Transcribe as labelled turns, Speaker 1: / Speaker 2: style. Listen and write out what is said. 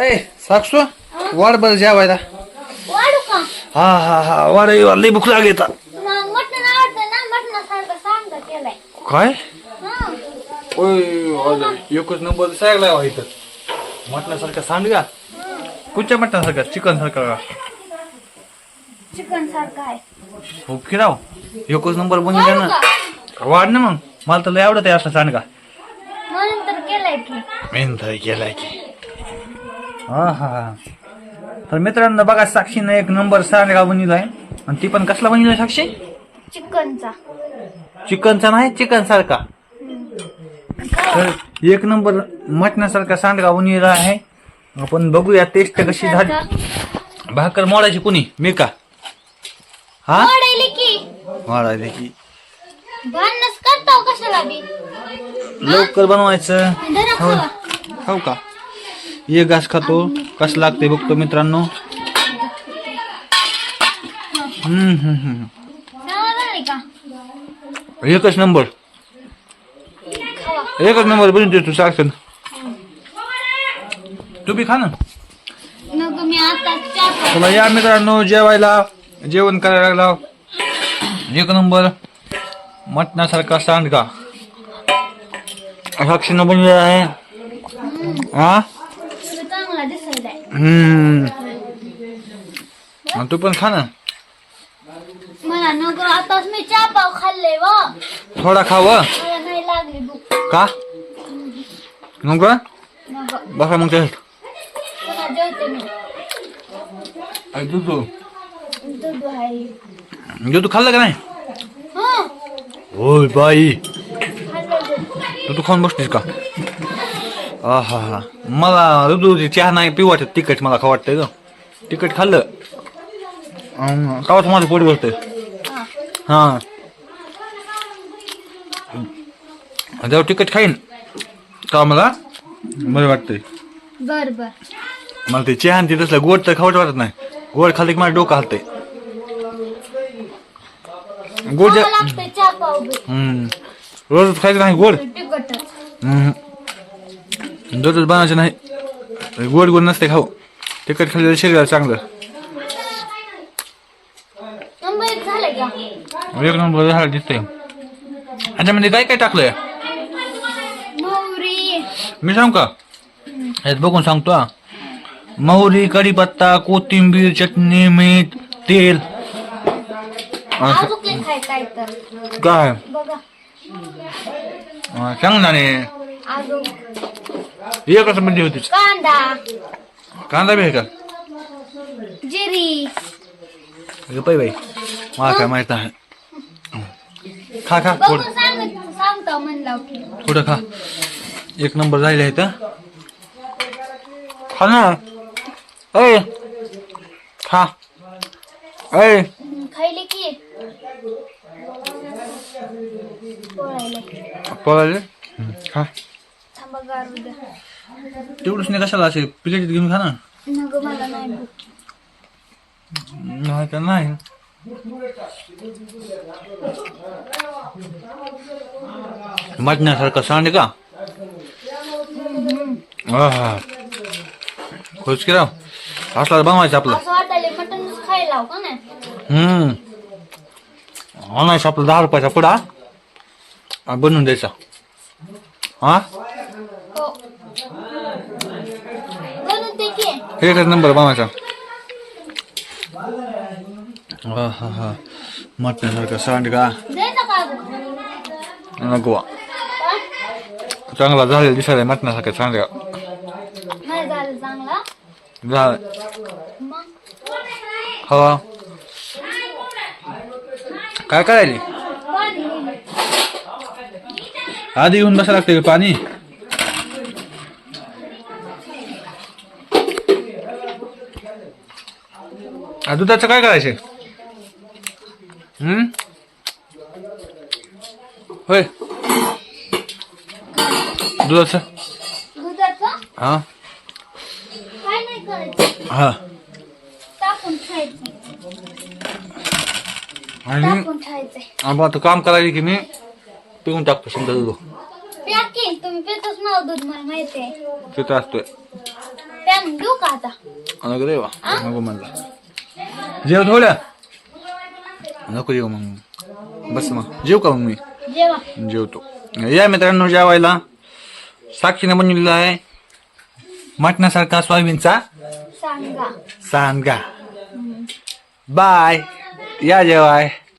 Speaker 1: ए साक्षू वाढ बरं जेवायला
Speaker 2: वाढू का
Speaker 1: हा हा हा वाढ लई भूक लागली
Speaker 2: मटण आवडतं ना मटणासारखं सांगा केलाय
Speaker 1: काय
Speaker 2: हा
Speaker 1: ओय एकच नंबर सगळा व्हा इथं मटणासारखं सांग का कुठच्या मटणासारखं चिकन सारखं का
Speaker 2: चिकन सारखं आहे
Speaker 1: एकच नंबर बनवला
Speaker 2: वाढू
Speaker 1: ना
Speaker 2: का
Speaker 1: वाढ ना मग मला तर लय आवडत आहे असं सांग का
Speaker 2: म्हणून तर केलाय की
Speaker 1: मेहनत केलाय की हा हा तर मित्रांनो बघा साक्षीनं एक नंबर सांडगा बनवलाय आणि ती पण कसला बनवलाय साक्षी?
Speaker 2: चिकनचा.
Speaker 1: चिकनचा नाही चिकन सारखा. तर एक नंबर मटणासारखा सांडगा बनवलेला आहे. आपण बघूया टेस्ट कशी झाली. भाकर मोडायची कुणी? मी का? हा?
Speaker 2: वाढायली की.
Speaker 1: मोडायची की.
Speaker 2: भांडणच करताव कशाला बी?
Speaker 1: लवकर बनवायचं. हो. हो का? एक घास खातो. कसं लागते बघतो मित्रांनो. एकच नंबर. एकच नंबर बनून तू साक्षण तू बी खा ना. तुला या मित्रांनो जेवायला. जेवण करायला लागला. एक नंबर. मटणासारखा सांडगा. साक्षीनं बनलेला आहे. हा? हम्म. तू पण खा ना.
Speaker 2: मला नको आताच मी चहा पाव खाल्ले व.
Speaker 1: थोडा खाव
Speaker 2: मला नाही लागली भूक.
Speaker 1: का?
Speaker 2: नको
Speaker 1: बसा मग ते
Speaker 2: पुन्हा जेवते मी.
Speaker 1: दूध
Speaker 2: दूध आहे
Speaker 1: दूध खाल्लं का नाही?
Speaker 2: हं.
Speaker 1: बाई.
Speaker 2: खाल्लं दूध.
Speaker 1: तू तू खाऊन बसलीस का? हा हा हा मला दूध चहा नाही पिऊ वाटत तिखट मला खाऊ वाटतंय ग. तिखट खाल्लं. कावाच माझं पोट भरतंय.
Speaker 2: हा.
Speaker 1: हा. जेव्हा तिखट खाईन. का मला? बरं वाटतंय.
Speaker 2: बर बर.
Speaker 1: मला ते चहा आणि ते तसलं गोड तर खावट वाटत नाही. गोड खाल्लं की माझं डोकं हलतंय. गोड जे-
Speaker 2: लागतंय चहा पाव बी
Speaker 1: हम्म. रोजच खायचं नाही गोड?
Speaker 2: तिखटच
Speaker 1: हम्म. दररोज बनायचं नाही. गोड गोड नसते खाऊ. तिखट खाल्लेलं शरीराला चांगलं.
Speaker 2: नंबर एक
Speaker 1: नंबर झालं दिसतंय. ह्याच्यामध्ये काय काय टाकलंय? मी सांग का? यात बघून सांगतो हा. मोहरी कढीपत्ता कोथिंबीर चटणी मीठ तेल.
Speaker 2: काय
Speaker 1: सांग ना
Speaker 2: अजून
Speaker 1: एकच म्हणजे होतीच
Speaker 2: कांदा.
Speaker 1: कांदा बी आहे का?
Speaker 2: जिरी.
Speaker 1: अगं पाय बाई मला काय माहीत आहे. खा खा
Speaker 2: बघून
Speaker 1: थोडं.
Speaker 2: सांग सांगतो म्हणलं. की
Speaker 1: थोडं खा. एक नंबर झालेला आहे तर खा ना. अय खा. अय
Speaker 2: खायली की?
Speaker 1: पळाले खा.
Speaker 2: गार
Speaker 1: तेवढंच नाही कशाला असे प्लेट घेऊन खा ना
Speaker 2: नको मला नाही भूक.
Speaker 1: नाही तर नाही. मटण्यासारखं सांड का? हा खुश की राव? असला बनवायचं आपलं.
Speaker 2: असं वाटायला मटनच खायला लाव का नाही
Speaker 1: हम्म. आणायचं आपलं दहा रुपयाचा पुडा. आणि बनवून द्यायचा. हो
Speaker 2: बनवून ते की
Speaker 1: एकच नंबर बनवायचा हा हा हा. मटण्यासारखं सांड का?
Speaker 2: द्यायचा का अजून?
Speaker 1: नको
Speaker 2: हा?
Speaker 1: चांगला झालेला दिसायला मटण्यासारखं सांड का?
Speaker 2: नाही झालं
Speaker 1: हवा. काय करायली?
Speaker 2: पाणी.
Speaker 1: आधी येऊन बसा लागते का पाणी? दुधाचं काय करायचं होय. दुधाचं? हा.
Speaker 2: करायचं.
Speaker 1: हा. आणि? आपण आता काम करायला की मी पिऊन टाकतो समजा दूध.
Speaker 2: पितच
Speaker 1: असतोय.
Speaker 2: टायमिंग देऊ का आता?
Speaker 1: नको देवा नको म्हणला. जेव थोड्या. नको जेव मग. बस मग. जेव का मग मी?
Speaker 2: जेवा.
Speaker 1: जेवतो. या मित्रांनो जेवायला. साक्षीने बनवलेला आहे मटणासारखा सोयाबीनचा
Speaker 2: सांगा.
Speaker 1: सांगा. बाय. या जेवाय.